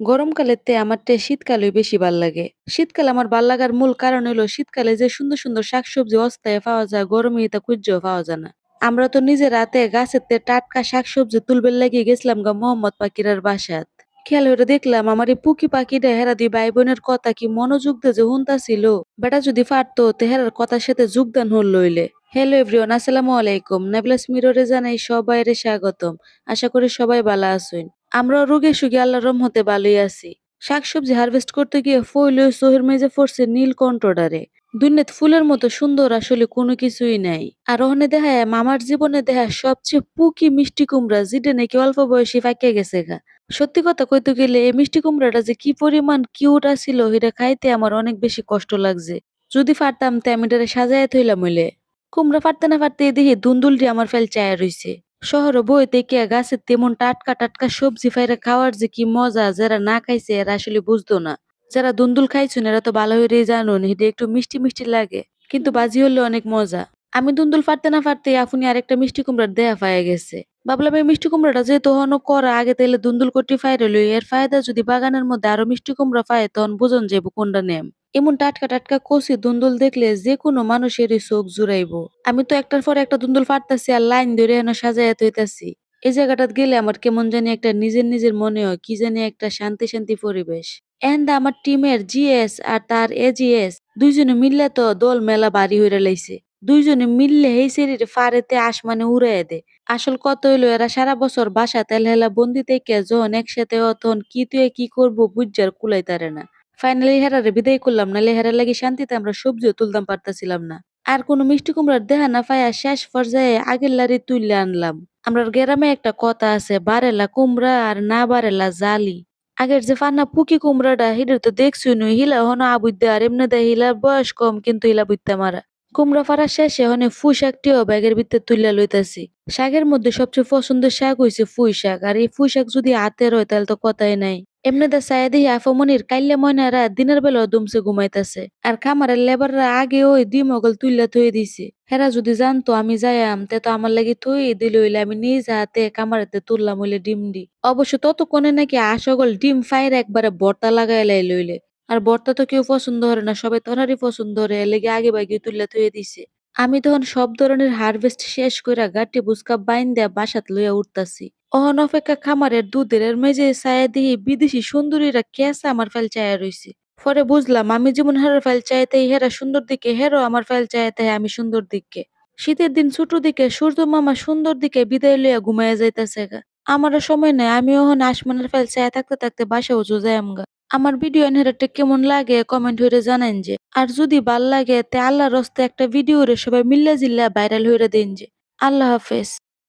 গরমকালেতে আমার তে শীতকালই বেশি ভালো লাগে। শীতকাল আমার ভালো লাগার মূল কারণ হইল শীতকালে যে সুন্দর, সুন্দর শাকসবজি অস্থায় পাওয়া যায় গরমে এটা খুঁজেও পাওয়া যায় না। আমরা তো নিজের হাতে গাছেতে টাটকা শাকসবজি তুলবের লাগিয়ে গেছিলাম গা মোহাম্মদ পাকিরার বাসাত। খেয়াল করে দেখলাম আমার এই পুকি পাখিটা হেরা দুই ভাই বোনের কথা কি মনোযোগ দিয়ে যে হুনতাছিল বেটা যদি পারতো তে হেরার কথার সাথে যোগদান হল লইলে হ্যালো এভরিওয়ান আসসালামু আলাইকুম নেবলাস মিররে জানাই সবাইরে স্বাগতম আশা করি সবাই ভালো আছেন আমরা রোগে সুগে আল্লাহর রহমতে ভালোই আছি। শাকসবজি হারভেস্ট করতে গিয়ে ফইল সোহের মেজে পড়ছে নীল কণ্ঠডারে। দুনিয়াত ফুলের মতো সুন্দর আসলে কোনো কিছুই নাই। আর ওখানে দেখা মামার জীবনে দেখা সবচেয়ে পুকি মিষ্টি কুমড়া, যেটা নাকি অল্প বয়সী ফাঁকে গেছে গা। সত্যি কথা কইতে গেলে এই মিষ্টি কুমড়াটা যে কি পরিমাণ কিউট আছিল, এটা খাইতে আমার অনেক বেশি কষ্ট লাগছে। যদি পারতাম তে আমি এটারে থইলাম হইলে। কুমড়া ফাটতে না ফাটতে দেখি দুন্দুলটি আমার ফেল চায়া রইছে। শহরে বই থেকে গাছের তেমন টাটকা টাটকা সবজি ফাইরা খাওয়ার যে কি মজা, যারা না খাইছে এরা আসলে বুঝতো না। যারা দুন্দুল খাইছেন, এরা তো ভালো হইরেই জানুন এটা একটু মিষ্টি মিষ্টি লাগে, কিন্তু বাজি হলে অনেক মজা। আমি দুন্দুল ফাটতে না ফাটতে আপনি আরেকটা মিষ্টি কুমড়ার দেয়া পায়ে গেছে। ভাবলাম এই মিষ্টি কুমড়াটা যেহেতু হনো করা আগে তাইলে দুন্দুল কটি ফাইরে লই, এর ফায়দা যদি বাগানের মধ্যে আরও মিষ্টি কুমড়া পায়, তখন বুঝন যাব কোনটা নেম। এমন টাটকা টাটকা কষি দুন্দুল দেখলে যে কোনো মানুষেরই চোখ জুড়াইবো। আমি তো একটার পর একটা দুন্দুল ফাটতাছি আর লাইন ধরে এনে সাজাইয়া তৈতাছি এই জায়গাটাত গেলে আমার কেমন জানি একটা নিজের নিজের মনে হয়, কি জানি একটা শান্তি শান্তি পরিবেশ। এন্ড আমার টিমের জিএস আর তার এজিএস দুইজনে মিললে তো দল মেলা বাড়ি হইরা লাইছে। দুইজনে মিললে এই শরীর ফারেতে আসমানে উড়াইয়া দে। আসল কত হইল, এরা সারা বছর বাসা তেল হেলা বন্দি থেকে যখন একসাথে তখন কি তুই কি করব বুঝার কুলাই তারে না। ফাইনালি হেরারে বিদায় করলাম না হেরার লাগে শান্তিতে আমরা সবজিও তুলতাম পারতাছিলাম না। আর কোনো মিষ্টি কুমড়ার দেহা না পাইয়া শেষ পর্যায়ে আগের লারি তুললে আনলাম। আমরা গ্রামে একটা কথা আছে, বারেলা কুমড়া আর না বারেলা জালি। আগের যে ফান্না পুকি কুমড়াটা, হিডের তো দেখছি নই, হিলা হনো আবুদ্ধে আর এমনি দেয় হিলার বয়স কম, কিন্তু হিলা বুঝতে মারা। কুমড়া ফাড়া শেষে হনে ফুই শাকটিও ব্যাগের ভিতরে তুলিয়া লইতাছি। শাকের মধ্যে সবচেয়ে পছন্দের শাক হইছে ফুই শাক, আর এই ফুই শাক যদি হাতের হয় তাহলে তো কথাই নাই। এমনি দা সায়া দিহি আফমনির কাইলে ময়নারা দিনের বেলা দুমসে ঘুমাইতাছে, আর খামারের লেবাররা আগে ওই দুই মগল তুইলা থুয়ে দিছে। হেরা যদি জানতো আমি যাইয়াম, তে তো আমার লাগি থই দিল হইলে আমি নিজ হাতে কামারেতে তুললাম হইলে ডিম দি। অবশ্য ততক্ষণে নাকি আশগল ডিম ফাইর একবারে বর্তা লাগাই লাই লইলে। আর বর্তা তো কেউ পছন্দ করে না, সবাই তরারই পছন্দ করে লেগে আগে বাগিয়ে তুললা থয়ে দিছে। আমি তখন সব ধরনের হারভেস্ট শেষ কইরা গাটি বুসকা বাইন দেয়া বাসাত লইয়া উঠতাছি। অহন অপেক্ষা খামারের দুধের মেজে ছায়া দিয়ে বিদেশি সুন্দরীরা কেসা আমার ফেল চায়া রইছে। পরে বুঝলাম আমি যেমন হেরার ফেল চাইতে হেরা সুন্দর দিকে হেরো আমার ফেল চাইতে আমি সুন্দর দিকে শীতের দিন ছোট দিকে সূর্য মামা সুন্দর দিকে বিদায় লইয়া ঘুমাইয়া যাইতাছে গা। আমারও সময় নাই, আমি ওহন আসমানের ফেল চায়া থাকতে থাকতে বাসা উজু যাই আমগা আমার ভিডিও এনহেরাটা কেমন লাগে কমেন্ট হইরে জানেন যে। আর যদি ভালো লাগে, তে আল্লাহর রস্তে একটা ভিডিও রে সবাই মিল্লা জিল্লা ভাইরাল হইরে দিন যে। আল্লাহ হাফেজ।